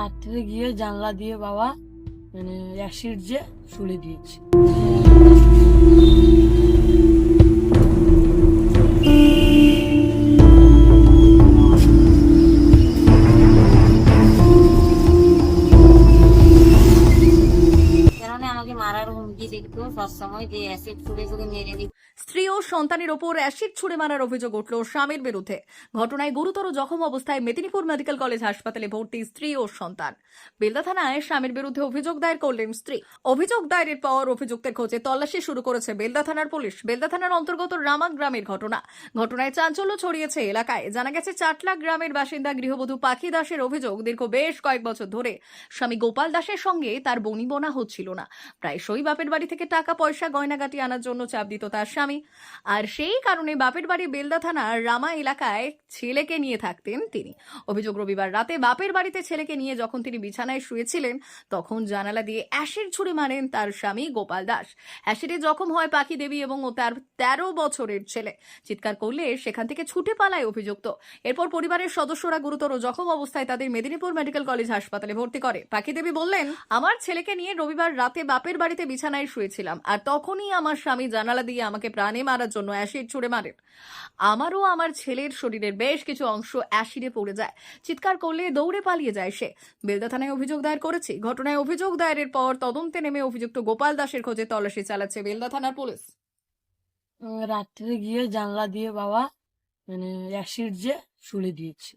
রাত্রে গিয়ে জানলা দিয়ে বাবা মানে অ্যাসিড যে ছুড়ে দিয়েছে। আমাকে মারার হুমকি দিত সবসময় যে অ্যাসিড ছুড়ে ছুড়ে মেরে দিত। স্ত্রী ও সন্তানের ওপর অ্যাসিড ছুড়ে মারার অভিযোগ উঠল স্বামীর বিরুদ্ধে। ঘটনায় গুরুতর জখম অবস্থায় মেদিনীপুর মেডিকেল কলেজ হাসপাতালে ভর্তি স্ত্রী ও সন্তান। বেলদা থানায় স্বামীর বিরুদ্ধে অভিযোগ দায়ের করলেন স্ত্রী। অভিযোগ দায়েরের পর অভিযুক্তের খোঁজে তল্লাশি শুরু করেছে বেলদা থানার পুলিশ। বেলদা থানার অন্তর্গত রামা গ্রামের ঘটনা। ঘটনায় চাঞ্চল্য ছড়িয়েছে এলাকায়। জানা গেছে, চাটলা গ্রামের বাসিন্দা গৃহবধূ পাখি দাসের অভিযোগ দীর্ঘ বেশ কয়েক বছর ধরে স্বামী গোপাল দাসের সঙ্গে তার বনিবনা হচ্ছিল না। প্রায়শই বাপের বাড়ি থেকে টাকা পয়সা গয়নাগাটি আনার জন্য চাপ দিত তার স্বামী। আর সেই কারণে বাপের বাড়ি বেলদা থানার রামা এলাকায় ছেলেকে নিয়ে থাকতেন তিনি। অভিযোগ রবিবার রাতে বাপের বাড়িতে ছেলেকে নিয়ে যখন তিনি বিছানায় শুয়েছিলেন, তখন জানালা দিয়ে অ্যাসিড ছুড়ে মারেন তার স্বামী গোপাল দাস। অ্যাসিডে জখম হয় পাখি দেবী এবং ও তার তেরো বছরের ছেলে। চিৎকার করলে সেখান থেকে ছুটে পালায় অভিযুক্ত। এরপর পরিবারের সদস্যরা গুরুতর জখম অবস্থায় তাদের মেদিনীপুর মেডিকেল কলেজ হাসপাতালে ভর্তি করে। পাখি দেবী বললেন, আমার ছেলেকে নিয়ে রবিবার রাতে বাপের বাড়িতে বিছানায় শুয়েছিলাম। আর তখনই আমার স্বামী জানালা দিয়ে আমাকে প্রাণে মারার জন্য অ্যাসিড ছুড়ে মারেন। আমারও আমার ছেলের শরীরের বেশ কিছু অংশ অ্যাসিডে পড়ে যায়। চিৎকার করলে দৌড়ে পালিয়ে যায় সে। বেলদা থানায় অভিযোগ দায়ের করেছি। ঘটনায় অভিযোগ দায়েরের পর তদন্তে নেমে অভিযুক্ত গোপাল দাসের খোঁজে তল্লাশি চালাচ্ছে বেলদা থানার পুলিশ। রাত্রে গিয়ে জানলা দিয়ে বাবা মানে অ্যাসিড যে শুলে দিয়েছে।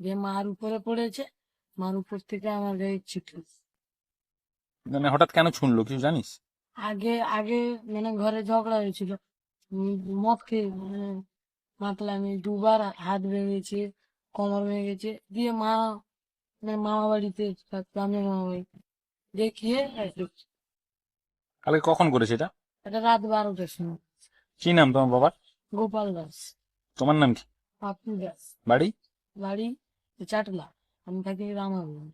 দিয়ে মার উপরে পড়েছে। মার উপর থেকে আমার গায়ে ছিটল মানে হঠাৎ কেন শুনলো কিছু জানিস? আগে আগে মানে ঘরে ঝগড়া হয়েছিল। মদ খেয়ে মানে মাতলামি দুবার হাত ভেঙেছে কোমর ভেঙেছে দিয়ে মা মানে মামা বাড়িতে থাকতো আমি মামা বাড়ি। দেখিয়ে কালকে কখন করেছে এটা? এটা রাত বারোটার সময়। কি নাম তোমার বাবার? গোপাল দাস। তোমার নাম কি? পাপু দাস। বাড়ি? বাড়ি চাটলা। আমি থাকি রামাগুন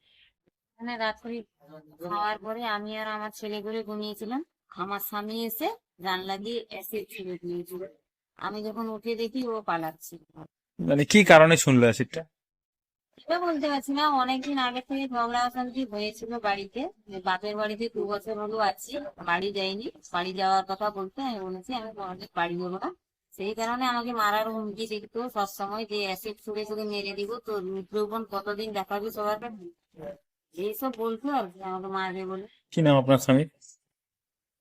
মানে রাত্রি খাওয়ার পরে আমি আর আমার ছেলে করে ঘুমিয়েছিলাম। আমার স্বামী এসে জানলা দিয়ে অ্যাসিড ছুড়ে দিয়েছিল। আমি যখন উঠে দেখি ও পালাচ্ছে। মানে কি কারণে শুনলো অ্যাসিডটা এটা বলতে পারছি না। অনেকদিন আগে থেকে ঝগড়া অশান্তি হয়েছিল বাড়িতে। বাপের বাড়িতে দু বছর হলো আছি। বাড়ি যাইনি। বাড়ি যাওয়ার কথা বলতে আমি বলেছি আমি কোনোদিন বাড়ি যাব না। সেই কারণে আমাকে মারার হুমকি দিত সবসময় যে অ্যাসিড ছুড়ে ছুড়ে মেরে দিব। তো রুদ্রবন কতদিন দেখাবি সবার কাছে? এইসব বলতো আর কি আমাকে মারবে বলে। কি নাম আপনার স্বামীর?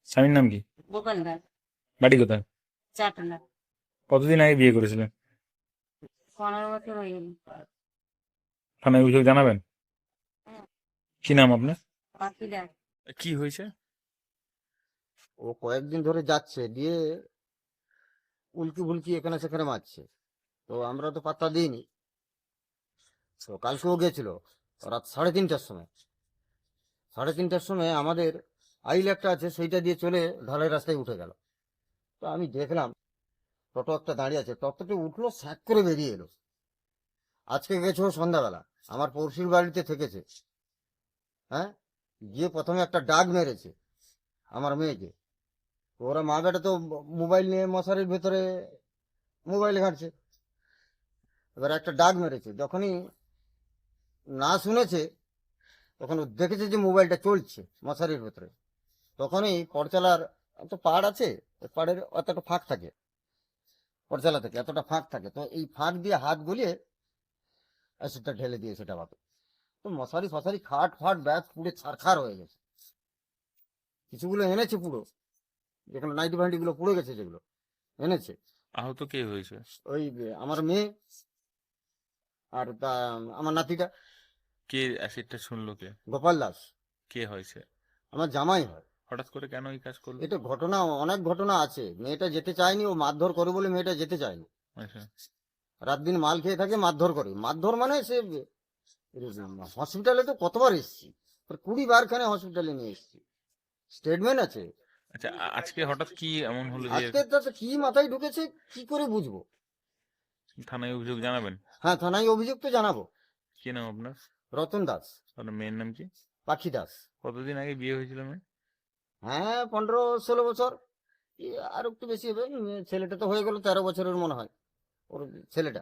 স্বামীর নাম কি? গোপাল বাড়ি কোথায়? কতদিন আগে বিয়ে করেছিলেন? পনেরো বছর হয়ে গেল। থানায় অভিযোগ জানাবেন? কি নাম আপনার? পাখি কি হয়েছে? ও কয়েকদিন ধরে যাচ্ছে দিয়ে উল্কি ফুলকি এখানে সেখানে মারছে। তো আমরা তো পাত্তা দিইনি। তো কালকেও গেছিল রাত সাড়ে তিনটার সময়। সাড়ে তিনটার সময় আমাদের আইল একটা আছে, সেইটা দিয়ে চলে ঢালাই রাস্তায় উঠে গেল। তো আমি দেখলাম, টোটো একটা দাঁড়িয়ে আছে। টোটোটি উঠল, স্যাক করে বেরিয়ে এলো। আজকে গেছে ও সন্ধ্যাবেলা। আমার পড়শির বাড়িতে থেকেছে। হ্যাঁ? গিয়ে প্রথমে একটা ডাক মেরেছে আমার মেয়েকে। ওরা মা বেটা তো মোবাইল নিয়ে মশারির ভেতরে মোবাইল ঘাঁটছে। এবার একটা ডাক মেরেছে। যখনই না শুনেছে, তখন দেখেছে যে মোবাইলটা চলছে মশারির ভেতরে। তখনই পরচালার তো পাড় আছে পাড়ের অতটা ফাঁক থাকে পরচালা থেকে এতটা ফাঁক থাকে। তো এই ফাঁক দিয়ে হাত গলিয়ে অ্যাসিডটা ঢেলে দিয়েছে এটা বাপে তো মশারি ফশারি খাট ফাট ব্যাগ পুড়ে ছারখার হয়ে গেছে। কিছুগুলো এনেছে পুরো। যেগুলো নাইটি ফাইটি গুলো পুড়ে গেছে যেগুলো এনেছে। আহত কে হয়েছে? ওই আমার মেয়ে আর তা আমার নাতিটা। কে অ্যাসিডটা শুনলো কে? গোপাল দাস। কে হয়েছে? আমার জামাই হয়। হঠাৎ করে কেন এই কাজ করল? এটা ঘটনা অনেক ঘটনা আছে। মেয়েটা যেতে চায়নি ও মারধর করে বলে মেয়েটা যেতে চায়নি। আচ্ছা। রাত দিন মাল খেয়ে থাকে মারধর করে। মারধর মানে সে হসপিটালে তো কতবার এসছি? কুড়ি বারখানে হসপিটালে নিয়ে এসছি। স্টেটমেন্ট আছে। আচ্ছা আজকে হঠাৎ কি এমন হলো আজকে তাতে কি মাথায় ঢুকেছে কি করে বুঝব? থানায় অভিযোগ জানাবেন? হ্যাঁ থানায় অভিযোগ তো জানাব। কি নাম আপনার? রতন দাস। আপনার মেয়ের নাম কি? পাখি দাস। কতদিন আগে বিয়ে হয়েছিল মেয়ে? হ্যাঁ পনেরো ষোলো বছর। আর একটু বেশি হবে। ছেলেটা তো হয়ে গেল তেরো বছরের মনে হয়, ওর ছেলেটা।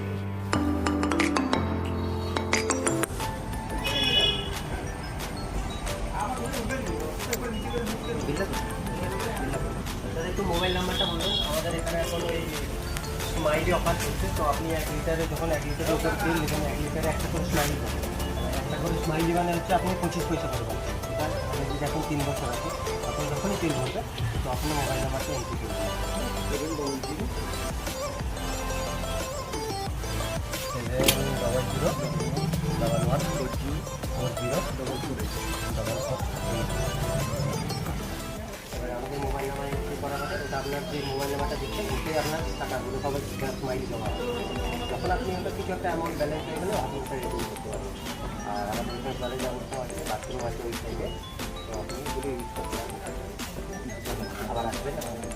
একটু মোবাইল নাম্বারটা বলুন আমাদের এখানে এখন ওই স্মাইলি অফার চলছে তো আপনি এক লিটারে যখন এক লিটারের উপর তেল নেবেন এক লিটারে একটা করে স্মাইলি পাবেন একটা করে স্মাইলি মানে হচ্ছে আপনি পঁচিশ পয়সা করবেন। এটা আমাদের যদি এখন তিন বছর আছে আপনি যখনই তেল ভরবেন তো আপনি মোবাইল নাম্বারটা এন্ট্রি করবেন double zero seven zero double করা আপনার যে মোবাইল নাম্বারটা দিচ্ছেন, ওটাই আপনার টাকাগুলো সবাই স্মাইল জমা হবে যখন আপনি ওটা কিছু একটা অ্যামাউন্ট ব্যালেন্স হয়ে গেলে আপনি করতে পারবেন। আর আমাদের এখানে ব্যালেন্স ব্যবস্থা আছে বাথরুম আছে ওই সাইডে তো আপনি যদি ইউজ করতে পারবেন।